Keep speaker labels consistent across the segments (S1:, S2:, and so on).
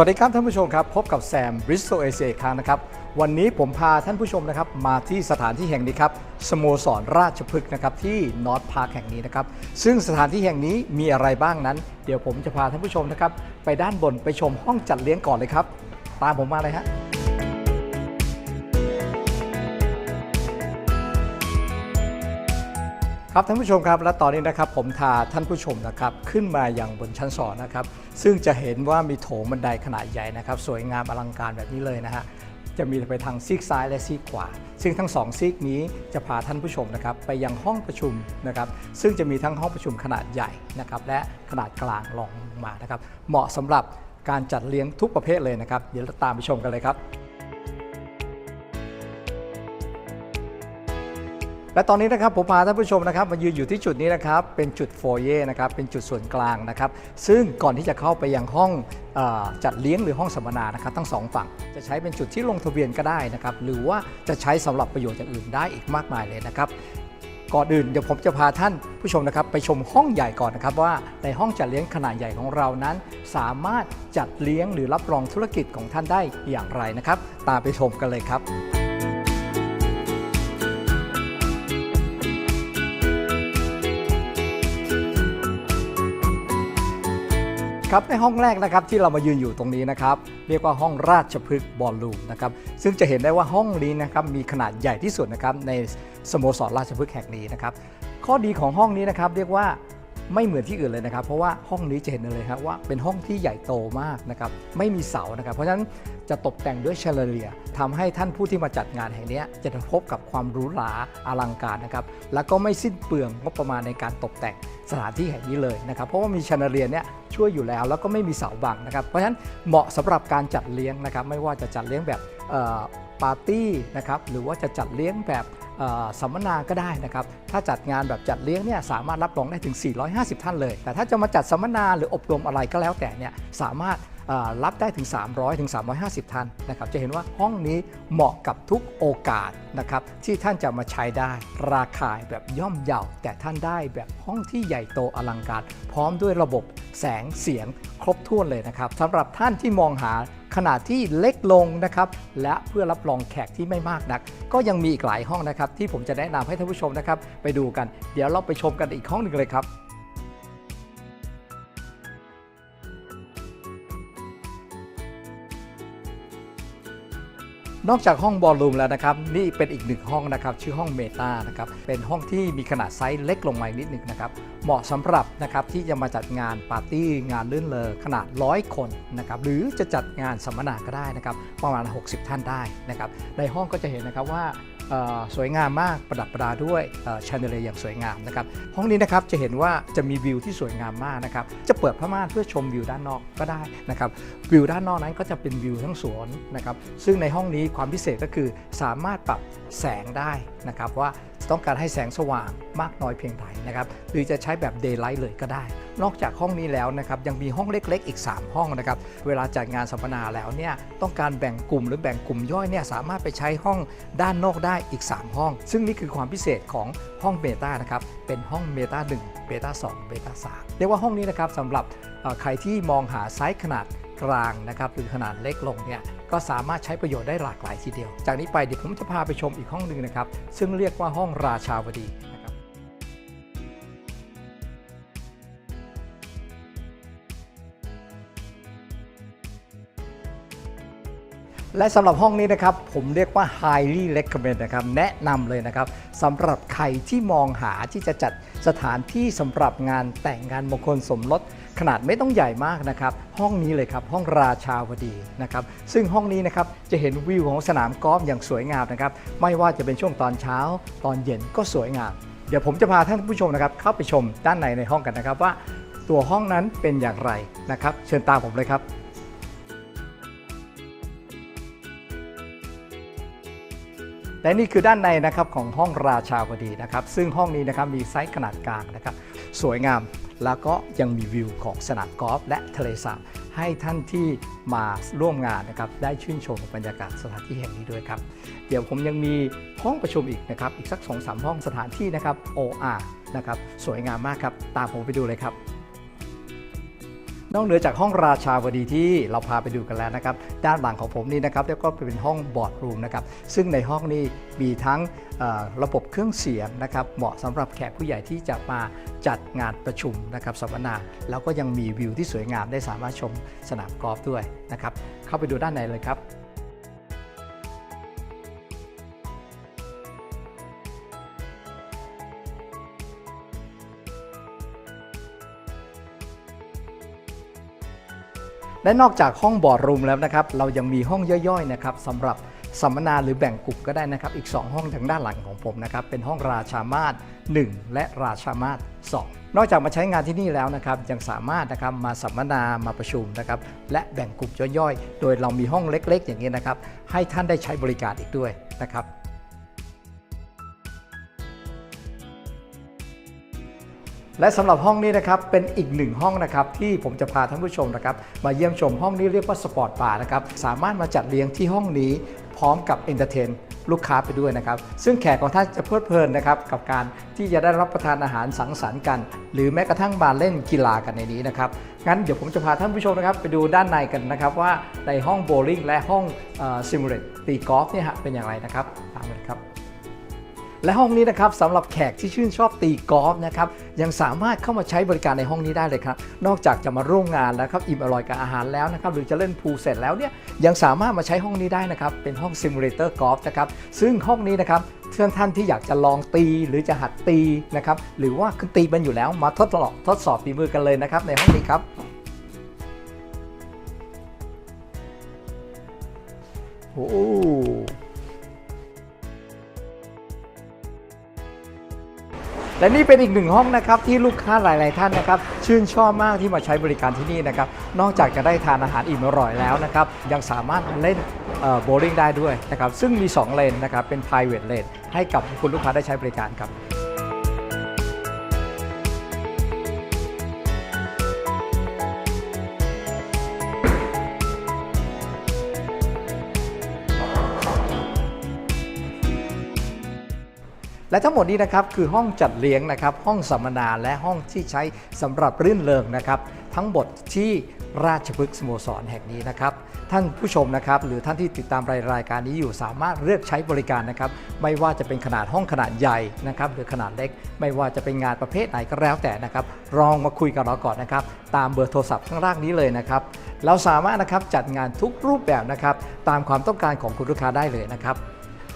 S1: วัสดีครับท่านผู้ชมครับ พบกับแซมบริสโตเอเชียอีกครั้งนะครับ วันนี้ผมพาท่านผู้ชมนะครับ มาที่สถานที่แห่งนี้ครับสโมสรราชพฤกษ์นะครับที่นอร์ทพาร์คแห่งนี้นะครับ ซึ่งสถานที่แห่งนี้มีอะไรบ้างนั้น เดี๋ยวผมจะพาท่านผู้ชมนะครับ ไปด้านบนไปชมห้องจัดเลี้ยงก่อนเลยครับ ตามผมมาเลยฮะ ครับท่านผู้ชมครับและตอนนี้นะครับผมพาท่านผู้ชมนะครับขึ้นมาอย่างบนชั้นสองนะครับซึ่งจะเห็นว่ามีโถงบันไดขนาดใหญ่นะครับสวยงามอลังการแบบนี้เลยนะฮะจะมีไปทางซีกซ้ายและซีกขวา ซึ่งทั้งสองซีกนี้จะพาท่านผู้ชมนะครับไปยังห้องประชุมนะครับซึ่งจะมีทั้งห้องประชุมขนาดใหญ่นะครับและขนาดกลางรองมานะครับเหมาะสำหรับการจัดเลี้ยงทุกประเภทเลยนะครับเดี๋ยวเราตามไปชมกันเลยครับ และตอนนี้นะครับผมพาท่านผู้ชมนะครับมายืนอยู่ที่จุดนี้นะครับเป็นจุดโฟเย่นะครับเป็นจุดส่วนกลางนะครับซึ่งก่อนที่จะเข้าไปยังห้องอจัดเลี้ยงหรือห้องสัมมนานะครับทั้งสองฝั่งจะใช้เป็นจุดที่ลงทะเบียนก็ได้นะครับหรือว่าจะใช้สำหรับประโยชน์อย่างอื่นได้อีกมากมายเลยนะครับก่อนอื่นเดี๋ยวผมจะพาท่านผู้ชมนะครับไปชมห้องใหญ่ก่อนนะครับว่าในห้องจัดเลี้ยงขนาดใหญ่ของเรานั้น สามารถจัดเลี้ยงหรือรับรองธุรกิจของท่านได้อย่างไรนะครับ ตามไปชมกันเลยครับ ครับในห้องแรกนะครับที่เรามายืนอยู่ตรงนี้นะครับเรียกว่าห้องราชพฤกษ์บอลลูมนะครับซึ่งจะเห็นได้ว่าห้องนี้นะครับมีขนาดใหญ่ที่สุดนะครับในสโมสรราชพฤกษ์แห่งนี้นะครับข้อดีของห้องนี้นะครับเรียกว่า ไม่เหมือนที่อื่นเลยนะครับ เพราะว่าห้องนี้จะเห็นเลยครับว่าเป็นห้องที่ใหญ่โตมากนะครับไม่มีเสานะครับ เพราะฉะนั้นจะตกแต่งด้วยแชนเดอเลียร์ทำให้ท่านผู้ที่มาจัดงานแห่งนี้จะพบกับความหรูหราอลังการนะครับแล้วก็ไม่สิ้นเปลืองงบประมาณในการตกแต่งสถานที่แห่งนี้เลยนะครับ เพราะว่ามีแชนเดอเลียเนี่ยช่วยอยู่แล้ว แล้วก็ไม่มีเสาบังนะครับ เพราะฉะนั้นเหมาะสำหรับการจัดเลี้ยงนะครับ ไม่ว่าจะจัดเลี้ยงแบบปาร์ตี้นะครับหรือว่าจะจัดเลี้ยงแบบ สัมมนาก็ได้นะครับ ถ้าจัดงานแบบจัดเลี้ยงเนี่ยสามารถรับรองได้ถึง 450 ท่านเลย แต่ถ้าจะมาจัดสัมมนาหรืออบรมอะไรก็แล้วแต่เนี่ยสามารถรับได้ถึง 300 ถึง 350 ท่านนะครับ จะเห็นว่าห้องนี้เหมาะกับทุกโอกาสนะครับที่ท่านจะมาใช้ได้ ราคาแบบย่อมเยาแต่ท่านได้แบบห้องที่ใหญ่โตอลังการ พร้อมด้วยระบบแสงเสียงครบถ้วนเลยนะครับสำหรับท่านที่มองหา ขนาดที่เล็กลงนะครับและเพื่อรับรองแขกที่ไม่มากนัก ก็ยังมีอีกหลายห้องนะครับที่ผมจะแนะนำให้ท่านผู้ชมนะครับไปดูกัน เดี๋ยวเราไปชมกันอีกห้องหนึ่งเลยครับ นอกจากห้องบอลลูมแล้วนะครับนี่เป็นอีกหนึ่งห้องนะครับชื่อห้องเมตานะครับเป็นห้องที่มีขนาดไซส์เล็กลงมาอีกนิดหนึ่งนะครับเหมาะสำหรับนะครับที่จะมาจัดงานปาร์ตี้งานลื่นเลอขนาด 100 คนนะครับหรือจะจัดงานสัมมนาก็ได้นะครับประมาณ 60 ท่านได้นะครับในห้องก็จะเห็นนะครับว่า สวยงามมากประดับประดาด้วยชานเดลียอย่างสวยงามนะครับห้องนี้นะครับจะเห็นว่าจะมีวิวที่สวยงามมากนะครับจะเปิดผ้าม่านเพื่อชมวิวด้านนอกก็ได้นะครับวิวด้านนอกนั้นก็จะเป็นวิวทั้งสวนนะครับซึ่งในห้องนี้ความพิเศษก็คือสามารถปรับแสงได้นะครับว่าต้องการให้แสงสว่างมากน้อยเพียงใดนะครับหรือจะใช้แบบ daylight เลยก็ได้ นอกจากห้องนี้แล้วนะครับยังมีห้องเล็กๆ อีก 3 ห้องนะครับเวลาจัดงานสัมมนาแล้วเนี่ยต้องการแบ่งกลุ่มหรือแบ่งกลุ่มย่อยเนี่ยสามารถไปใช้ห้องด้านนอกได้อีก 3 ห้อง ซึ่งนี่คือความพิเศษของห้องเบต้านะครับเป็นห้องเบต้า1เบต้า2เบต้า3เรียกว่าห้องนี้นะครับสำหรับใครที่มองหาไซส์ขนาด กลางนะครับหรือขนาดเล็กลงเนี่ยก็สามารถใช้ประโยชน์ได้หลากหลายทีเดียว จากนี้ไปเดี๋ยวผมจะพาไปชมอีกห้องหนึ่งนะครับ ซึ่งเรียกว่าห้องราชาวดีนะครับและสำหรับห้องนี้นะครับ ผมเรียกว่า highly recommend นะครับ แนะนำเลยนะครับสำหรับใครที่มองหาที่จะจัดสถานที่สำหรับงานแต่งงานมงคลสมรส ขนาดไม่ต้องใหญ่มากนะครับ ห้องนี้เลยครับ ห้องราชาวดีนะครับ ซึ่งห้องนี้นะครับจะเห็นวิวของสนามกอล์ฟอย่างสวยงามนะครับ ไม่ว่าจะเป็นช่วงตอนเช้า ตอนเย็นก็สวยงาม เดี๋ยวผมจะพาท่านผู้ชมนะครับ เข้าไปชมด้านในในห้องกันนะครับว่า ตัวห้องนั้นเป็นอย่างไรนะครับ เชิญตามผมเลยครับและนี่คือด้านในนะครับของห้องราชาวดีนะครับ ซึ่งห้องนี้นะครับมีไซส์ขนาดกลางนะครับ สวยงาม แล้วก็ยังมีวิวของสนามกอล์ฟและทะเลสาบให้ท่านที่มาร่วมงานนะครับได้ชื่นชมบรรยากาศสถานที่แห่งนี้ด้วยครับ เดี๋ยวผมยังมีห้องประชุมอีกนะครับ อีกสัก2อสห้องสถานที่นะครับ OR นะครับสวยงามมากครับ ตามผมไปดูเลยครับ นอกเหนือจากห้องราชาวดีที่เราพาไปดูกันแล้วนะครับ ด้านหลังของผมนี่นะครับเรียกว่าเป็นห้องบอร์ดรูมนะครับ ซึ่งในห้องนี้มีทั้งระบบเครื่องเสียงนะครับ เหมาะสำหรับแขกผู้ใหญ่ที่จะมาจัดงานประชุมนะครับสัมมนา แล้วก็ยังมีวิวที่สวยงามได้สามารถชมสนามกอล์ฟด้วยนะครับ เข้าไปดูด้านในเลยครับ และนอกจากห้องบอร์ดรูมแล้วนะครับ เรายังมีห้องย่อยๆนะครับสำหรับสัมมนาหรือแบ่งกลุ่มก็ได้นะครับ อีก 2 ห้องทางด้านหลังของผมนะครับ เป็นห้องราชามาศ1และราชามาศ2นอกจากมาใช้งานที่นี่แล้วนะครับ ยังสามารถนะครับมาสัมมนามาประชุมนะครับ และแบ่งกลุ่มย่อยๆ โดยเรามีห้องเล็ก ๆ อย่างนี้นะครับ ให้ท่านได้ใช้บริการอีกด้วยนะครับ และสำหรับห้องนี้นะครับเป็นอีกหนึ่งห้องนะครับที่ผมจะพาท่านผู้ชมนะครับมาเยี่ยมชมห้องนี้เรียกว่าสปอร์ตบาร์นะครับสามารถมาจัดเลี้ยงที่ห้องนี้พร้อมกับเอนเตอร์เทนลูกค้าไปด้วยนะครับ ซึ่งแขกของท่านจะเพลิดเพลินนะครับกับการที่จะได้รับประทานอาหารสังสรรค์กัน หรือแม้กระทั่งมาเล่นกีฬากันในนี้นะครับ งั้นเดี๋ยวผมจะพาท่านผู้ชมนะครับไปดูด้านในกันนะครับว่าในห้องโบว์ลิ่งและห้องซิมูเลตตีกอล์ฟเนี่ยฮะเป็นอย่างไรนะครับ และห้องนี้นะครับสำหรับแขกที่ชื่นชอบตีกอล์ฟนะครับยังสามารถเข้ามาใช้บริการในห้องนี้ได้เลยครับ นอกจากจะมาร่วมงานแล้วครับอิ่มอร่อยกับอาหารแล้วนะครับหรือจะเล่นพูลเสร็จแล้วเนี่ยยังสามารถมาใช้ห้องนี้ได้นะครับเป็นห้องซิมูเลเตอร์กอล์ฟนะครับซึ่งห้องนี้นะครับเพื่อนท่านที่อยากจะลองตีหรือจะหัดตีนะครับหรือว่าคือตีมันอยู่แล้วมาทดลองทดสอบฝีมือกันเลยนะครับในห้องนี้ครับโอ้ และนี่เป็นอีกหนึ่งห้องนะครับที่ลูกค้าหลาย ๆ ท่านนะครับชื่นชอบมากที่มาใช้บริการที่นี่นะครับนอกจากจะได้ทานอาหารอิ่มอร่อยแล้วนะครับยังสามารถเล่นโบว์ลิ่งได้ด้วยนะครับซึ่งมี 2 เลนนะครับเป็น private lane ให้กับคุณลูกค้าได้ใช้บริการครับ และทั้งหมดนี้นะครับคือห้องจัดเลี้ยงนะครับห้องสัมมนาและห้องที่ใช้สำหรับรื่นเริงนะครับ ทั้งหมดที่ราชพฤกษ์สโมสรแห่งนี้นะครับ ท่านผู้ชมนะครับ หรือท่านที่ติดตามรายรายการนี้อยู่สามารถเลือกใช้บริการนะครับ ไม่ว่าจะเป็นขนาดห้องขนาดใหญ่นะครับ หรือขนาดเล็ก ไม่ว่าจะเป็นงานประเภทไหนก็แล้วแต่นะครับลองมาคุยกับเราก่อนนะครับ ตามเบอร์โทรศัพท์ข้างล่างนี้เลยนะครับ เราสามารถนะครับจัดงานทุกรูปแบบนะครับ ตามความต้องการของคุณลูกค้าได้เลยนะครับ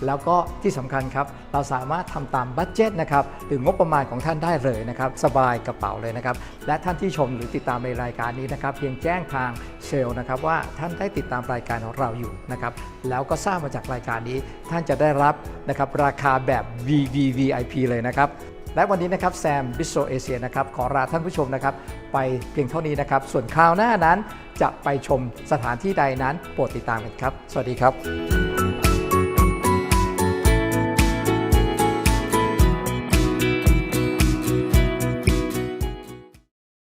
S1: แล้วก็ที่สำคัญครับ เราสามารถทำตามบัตเจ็ตนะครับหรืองบประมาณของท่านได้เลยนะครับสบายกระเป๋าเลยนะครับและท่านที่ชมหรือติดตามในรายการนี้นะครับเพียงแจ้งทางเซลนะครับว่าท่านได้ติดตามรายการของเราอยู่นะครับแล้วก็ทราบมาจากรายการนี้ ท่านจะได้รับนะครับราคาแบบ VVVIP เลยนะครับและวันนี้นะครับแซมบิสโซเอเชียนะครับขอลาท่านผู้ชมนะครับ ไปเพียงเท่านี้นะครับ ส่วนคราวหน้านั้นจะไปชมสถานที่ใดนั้นโปรดติดตามกันครับ สวัสดีครับ